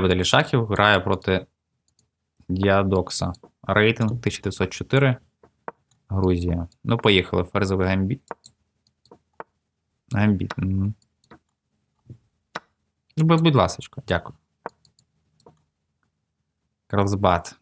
Баталі шахів грає проти Діадокса. Рейтинг 1904. Грузія. Ну, поїхали. Ферзовий гамбіт. Гамбіт. Угу. Будь ласка, дякую. Карлсбад.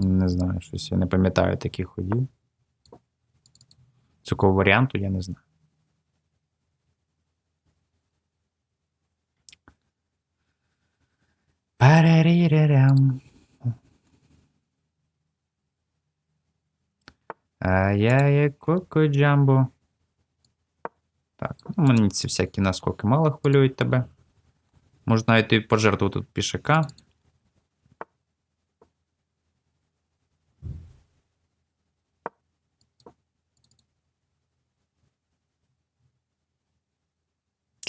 Не знаю, щось я не пам'ятаю таких ходів. Цього варіанту я не знаю. Парарірарам. А я є коко джамбо. Так, ну, мені ці всякі наскоки мало хвилюють тебе. Можна навіть і пожертвувати тут пішака.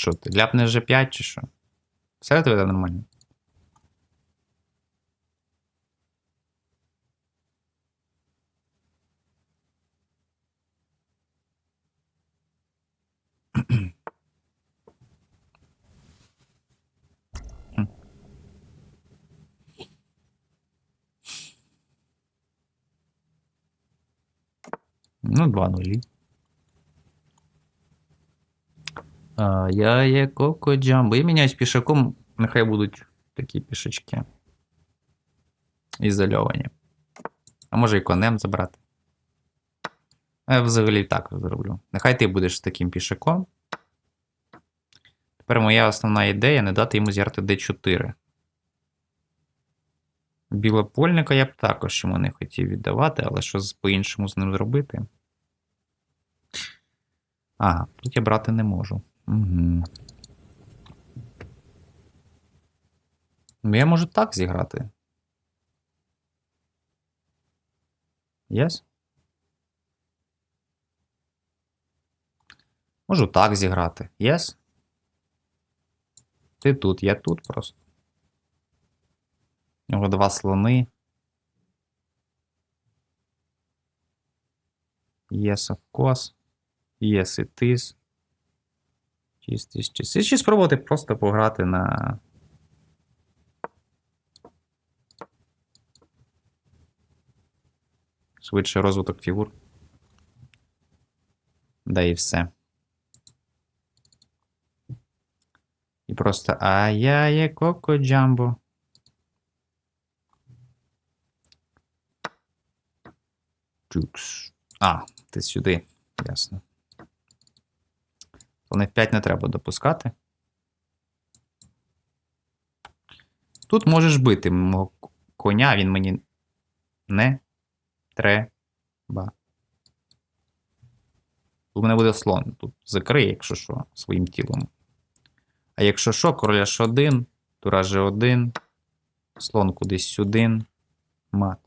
Що ти, ляпнеш G5 чи що? Все тебе нормально? Ну, 2 нулі. А, я є Коко Джамбо. Я міняюсь пішаком, нехай будуть такі пішачки. Ізольовані. А може і конем забрати. Я взагалі так зроблю. Нехай ти будеш з таким пішаком. Тепер моя основна ідея не дати йому зіграти D4. Білопольника я б також йому не хотів віддавати, але що по-іншому з ним зробити? Ага, тут я брати не можу. Угу. Ну, я можу так зіграти. Єс? Можу так зіграти. Єс? Ти тут, я тут просто. У нього два слони. Yes, of course. Yes, it is. Чистіс, чистіс. Чи спробувати просто пограти на. Швидше розвиток фігур. Да і все. І просто а-я є коко джамбо. Чукс. А, ти сюди. Ясно. Слон F5 не треба допускати. Тут можеш бити мого коня, він мені не треба. У мене буде слон. Тут закриє, якщо що, своїм тілом. А якщо що, короля H1, тура G1, слон кудись сюди, мат.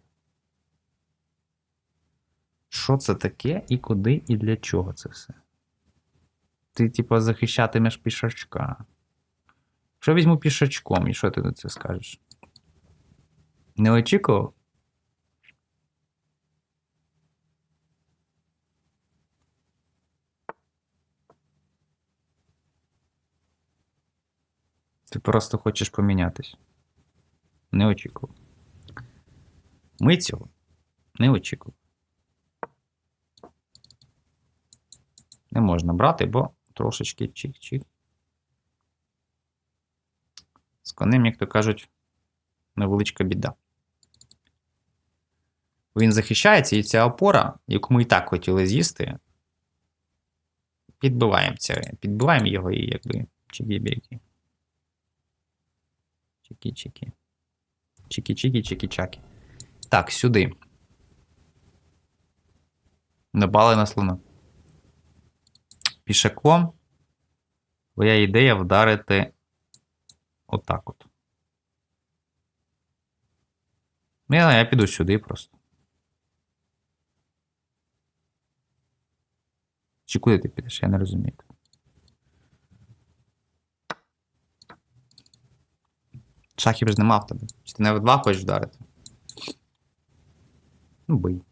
Що це таке і куди, і для чого це все? Ти, типу, захищатимеш пішачка. Що візьму пішачком, і що ти на це скажеш? Не очікував? Ти просто хочеш помінятись. Не очікував. Ми цього не очікували. Не можна брати, бо трошечки чик-чик. З конем, як то кажуть, невеличка біда. Він захищається, і ця опора, яку ми і так хотіли з'їсти, підбиваємо це. Підбиваємо його і якби чики-бірки. Чики-чики. Чики-чики, чики-чаки. Так, сюди. Напали на слона. Пішаком. Твоя ідея вдарити отак от. Ну, я, я піду сюди просто. Чи куди ти підеш? Я не розумію. Шахів ж нема в тебе. Чи ти на F2 хочеш вдарити? Ну, бий.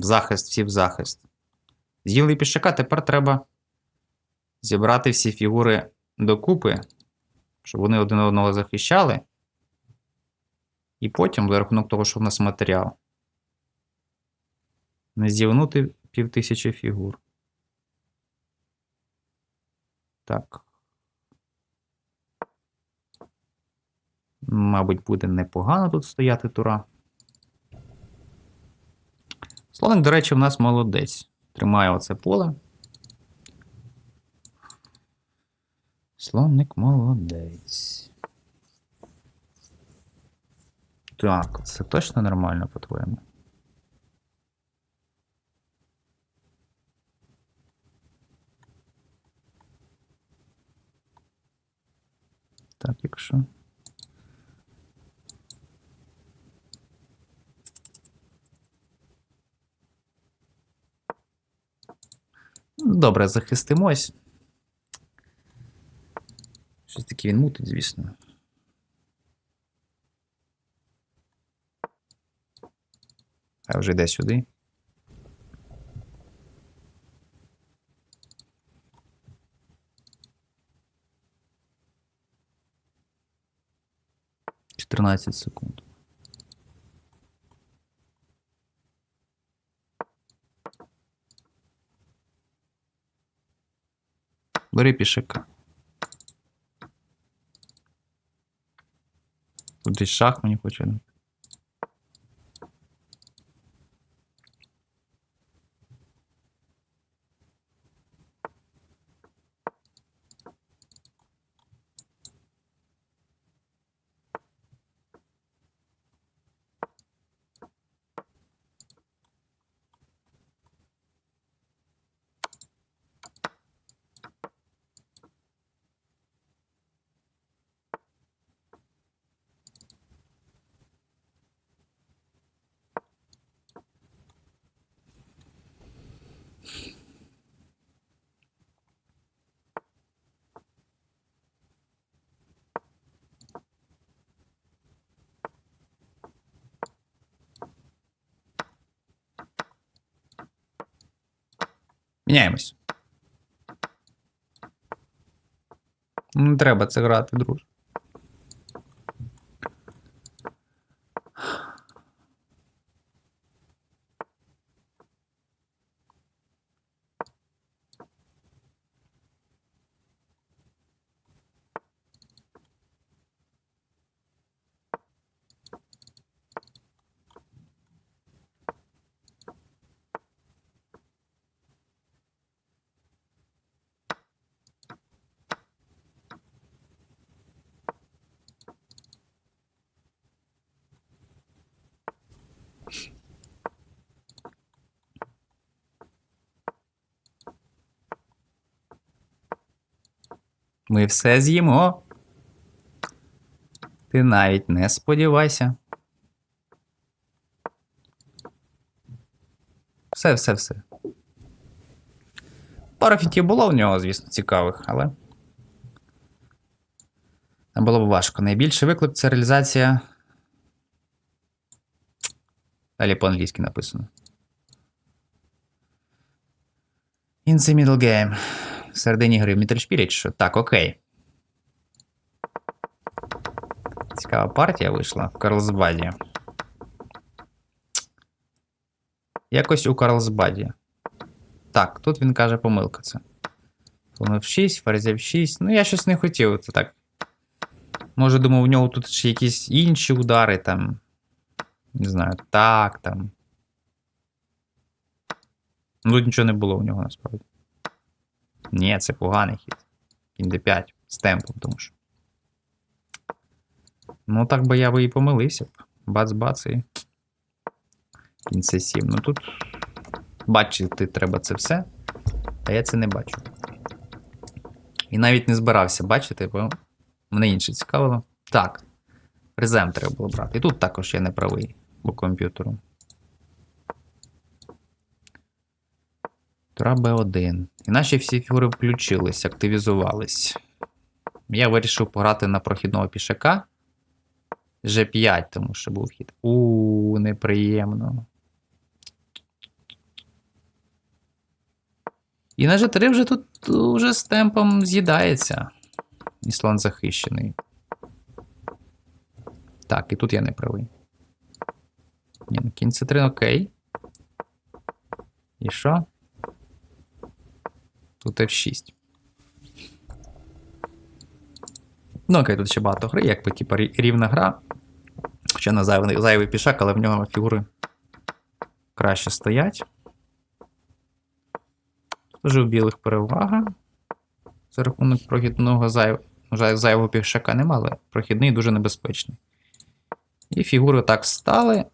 В захист, всі в захист. З'їли пішака, тепер треба зібрати всі фігури докупи, щоб вони один одного захищали. І потім, за рахунок того, що в нас матеріал, не зівнути півтисячі фігур. Так. Мабуть, буде непогано тут стояти тура. Слоник, до речі, в нас молодець. Тримає оце поле. Слоник молодець. Так, це точно нормально, по-твоєму? Так, якщо. Добре, захистимось. Щось таке він мутить, звісно. А вже йде сюди. Чотирнадцять секунд. Бери пішака. Тут десь шах мені хоче. Міняємось. Не треба це грати, друже. Ми все з'їмо. Ти навіть не сподівайся. Все, все, все. Пара фітів було в нього, звісно, цікавих, але. Було б важко. Найбільший виклик це реалізація. Далі по-англійськи написано. In the middle game. В середині гри в Мітрішпілі, що? Так, окей. Цікава партія вийшла в Карлсбаді. Якось у Карлсбаді. Так, тут він каже помилка це. Слон F6, ферзь F6. Ну, я щось не хотів. Це так. Може, думав, у нього тут ще якісь інші удари там. Не знаю, так там. Ну, тут нічого не було у нього насправді. Ні, це поганий хід. Кінь d5 з темпом, тому що. Ну, так би я би і помилився б. Бац-бац і. Кінь це 7. Ну тут бачити треба це все, а я це не бачу. І навіть не збирався бачити, бо мене інше цікавило. Так. Резем треба було брати. І тут також я не правий по комп'ютеру. Тура Б1. І наші всі фігури включились, активізувались. Я вирішив пограти на прохідного пішака. G5, тому що був хід. У, неприємно. І на G3 вже тут вже з темпом з'їдається. І слон захищений. Так, і тут я не правий. Ні, ну кінь C3 окей. І що? Тут F6. Ну, окей, тут ще багато гри, якби типа рівна гра. Ще на зайвий, зайвий пішак, але в нього фігури краще стоять. Дуже у білих перевага. За рахунок прохідного зайв... зай- зайвого пішака нема, але прохідний дуже небезпечний. І фігури так стали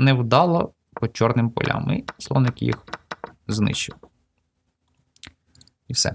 невдало по чорним полям. І слоник їх знищив. І все.